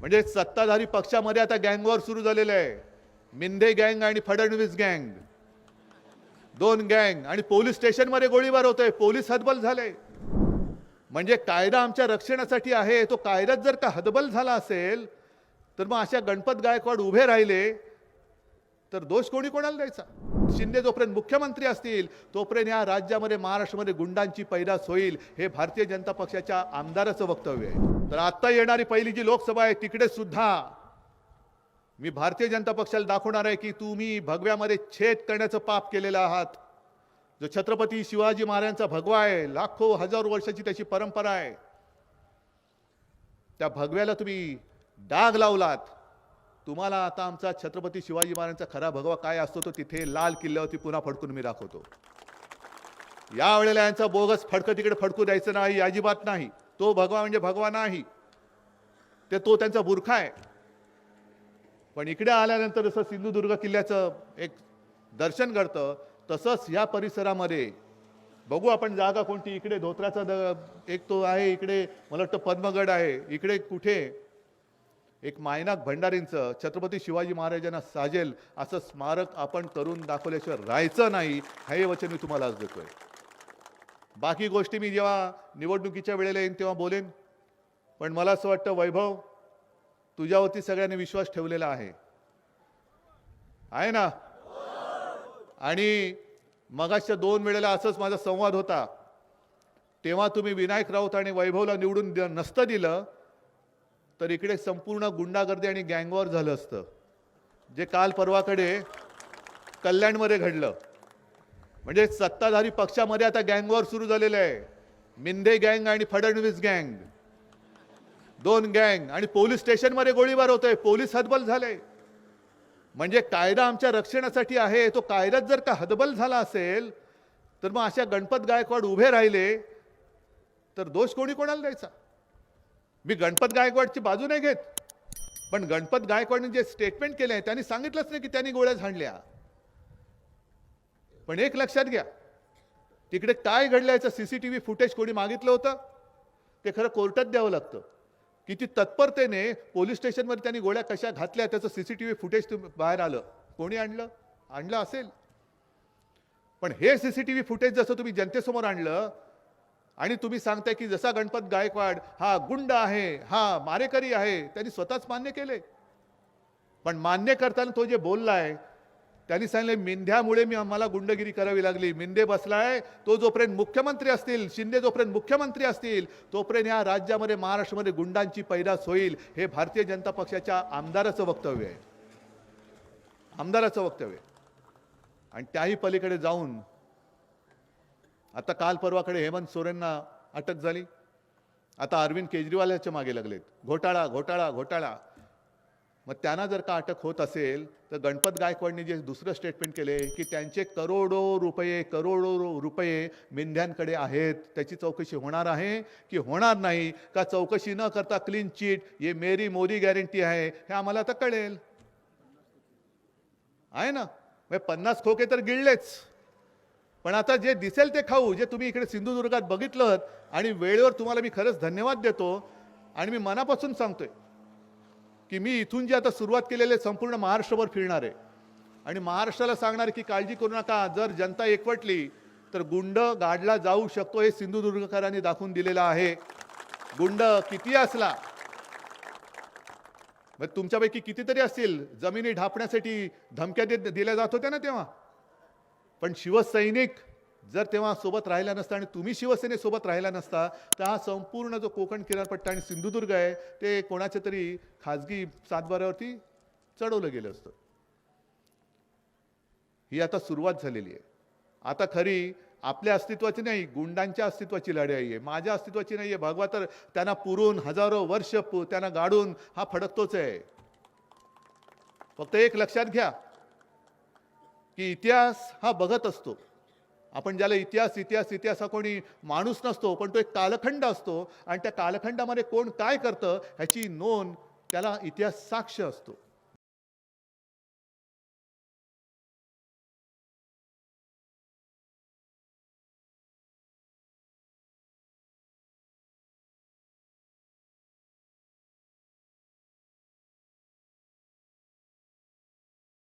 म्हणजे सत्ताधारी पक्षामध्ये आता गँगवॉर सुरू झालेलं आहे. मिंदे गँग आणि फडणवीस गँग दोन गँग आणि पोलीस स्टेशनमध्ये गोळीबार होतोय. पोलीस हतबल झाले. म्हणजे कायदा आमच्या रक्षणासाठी आहे. तो कायदाच जर का हतबल झाला असेल तर मग अशा गणपत गायकवाड उभे राहिले तर दोष कोणी कोणाला द्यायचा? शिंदे जोपर्यंत मुख्यमंत्री असतील तोपर्यंत या राज्यामध्ये महाराष्ट्रामध्ये गुंडांची पैदास होईल हे भारतीय जनता पक्षाच्या आमदाराचं वक्तव्य आहे. तर आत्ता येणारी पहिली जी लोकसभा आहे तिकडे सुद्धा मी भारतीय जनता पक्षाला दाखवणार आहे की तुम्ही भगव्यामध्ये छेद करण्याचं पाप केलेलं आहात. जो छत्रपती शिवाजी महाराजांचा भगवा आहे लाखो हजारो वर्षाची त्याची परंपरा आहे. त्या भगव्याला तुम्ही डाग लावलात. तुम्हाला आता आमचा छत्रपती शिवाजी महाराजांचा खरा भगवा काय असतो तो तिथे लाल किल्ल्यावरती पुन्हा फडकून मी दाखवतो. यावेळेला यांचा बोगस फडकं तिकडे फडकू द्यायचं नाही अजिबात नाही. तो भगवा म्हणजे भगवा नाही. ते तो त्यांचा बुरखा आहे. पण इकडे आल्यानंतर जसं सिंधुदुर्ग किल्ल्याचं एक दर्शन घडतं तसंच या परिसरामध्ये बघू आपण जागा कोणती. इकडे धोत्राचा द एक तो आहे इकडे मला वाटतं पद्मगड आहे इकडे कुठे? एक मायनाक भंडारींचं छत्रपती शिवाजी महाराजांना साजेल असं स्मारक आपण करून दाखवल्याशिवाय राहायचं नाही हे वचन मी तुम्हाला आज देतोय. बाकी गोष्टी मी जेव्हा निवडणुकीच्या वेळेला येईन तेव्हा बोलेन. पण मला असं वाटतं वैभव तुझ्यावरती सगळ्यांनी विश्वास ठेवलेला आहे. आहे ना? आणि मगाच्या दोन वेळेला असंच माझा संवाद होता. तेव्हा तुम्ही विनायक राऊत आणि वैभवला निवडून द- नसतं दिलं तर इकडे संपूर्ण गुंडागर्दी आणि गँगवॉर झालं असतं. जे काल परवाकडे कल्याणमध्ये घडलं. म्हणजे सत्ताधारी पक्षामध्ये आता गँगवॉर सुरू झालेलं आहे. मिंदे गँग आणि फडणवीस गँग दोन गँग आणि पोलीस स्टेशनमध्ये गोळीबार होतोय. पोलीस हतबल झाले. म्हणजे कायदा आमच्या रक्षणासाठी आहे. तो कायदाच जर का हतबल झाला असेल तर मग अशा गणपत गायकवाड उभे राहिले तर दोष कोणी कोणाला द्यायचा? मी गणपत गायकवाडची बाजू नाही घेत. पण गणपत गायकवाडने जे स्टेटमेंट केले त्यांनी सांगितलंच नाही की त्यांनी गोळ्या झाडल्या. पण एक लक्षात घ्या तिकडे काय घडलं याचं व्ही फुटेज कोणी मागितलं होतं? ते खरं कोर्टात द्यावं लागतं. किती तत्परतेने पोलीस स्टेशनमध्ये त्यांनी गोळ्या कशा घातल्या त्याचं C C T V footage तुम्ही बाहेर आलं. कोणी आणलं? आणलं असेल. पण हे C C T V footage जसं तुम्ही जनतेसमोर आणलं आणि तुम्ही सांगताय की जसा गणपत गायकवाड हा गुंड आहे हा मारेकरी आहे त्यांनी स्वतःच मान्य केले. पण मान्य करताना तो जे बोललाय त्यांनी सांगितले मिंध्यामुळे मी आम्हाला गुंडगिरी करावी लागली. मिंदे बसलाय तो जोपर्यंत मुख्यमंत्री असतील शिंदे जोपर्यंत मुख्यमंत्री असतील तोपर्यंत या राज्यामध्ये महाराष्ट्रामध्ये गुंडांची पैदास होईल हे भारतीय जनता पक्षाच्या आमदाराचं वक्तव्य आहे. आमदाराचं वक्तव्य आणि त्याही पलीकडे जाऊन आता काल परवाकडे हेमंत सोरेनना अटक झाली. आता अरविंद केजरीवाल याच्या मागे लागलेत. घोटाळा घोटाळा घोटाळा. मग त्यांना जर का अटक होत असेल तर गणपत गायकवाडनी जे दुसरं स्टेटमेंट केले की त्यांचे करोडो रुपये करोडो रुपये मेंढ्यांकडे आहेत. त्याची चौकशी होणार आहे की होणार नाही? का चौकशी न करता क्लीन चिट ये मेरी मोरी गॅरंटी आहे? हे आम्हाला आता कळेल. आहे ना? म्हणजे पन्नास खोके तर गिळलेच. पण आता जे दिसेल ते खाऊ जे तुम्ही इकडे सिंधुदुर्गात बघितलं आणि वेळेवर तुम्हाला मी खरंच धन्यवाद देतो. आणि मी मनापासून सांगतोय की मी इथून जे आता सुरुवात केलेले संपूर्ण महाराष्ट्रभर फिरणार आहे. आणि महाराष्ट्राला सांगणार की काळजी करू नका जर जनता एकवटली तर गुंड गाडला जाऊ शकतो हे सिंधुदुर्गकरांनी दाखवून दिलेलं आहे. गुंड किती असला? मग तुमच्यापैकी कितीतरी असतील? जमिनी ढापण्यासाठी धमक्या देत दिल्या जात होत्या ना तेव्हा. पण शिवसैनिक जर तेव्हा सोबत राहिला नसता आणि तुम्ही शिवसेनेसोबत राहिला नसता तर हा संपूर्ण जो कोकण किनारपट्टा आणि सिंधुदुर्ग आहे ते कोणाच्या तरी खाजगी सातबाऱ्यावरती चढवलं गेलं असतं. ही आता सुरुवात झालेली आहे. आता खरी आपल्या अस्तित्वाची नाही गुंडांच्या अस्तित्वाची लढाई आहे. माझ्या अस्तित्वाची नाही आहे. भगवा तर त्यांना पुरून हजारो वर्ष पु- त्यांना गाडून हा फडकतोच आहे. फक्त एक लक्षात घ्या की इतिहास हा बघत असतो. आपण ज्याला इतिहास इतिहास इतिहास हा कोणी माणूस नसतो पण तो एक कालखंड असतो आणि त्या कालखंडामध्ये कोण काय करतं ह्याची नोंद त्याला इतिहास साक्ष असतो.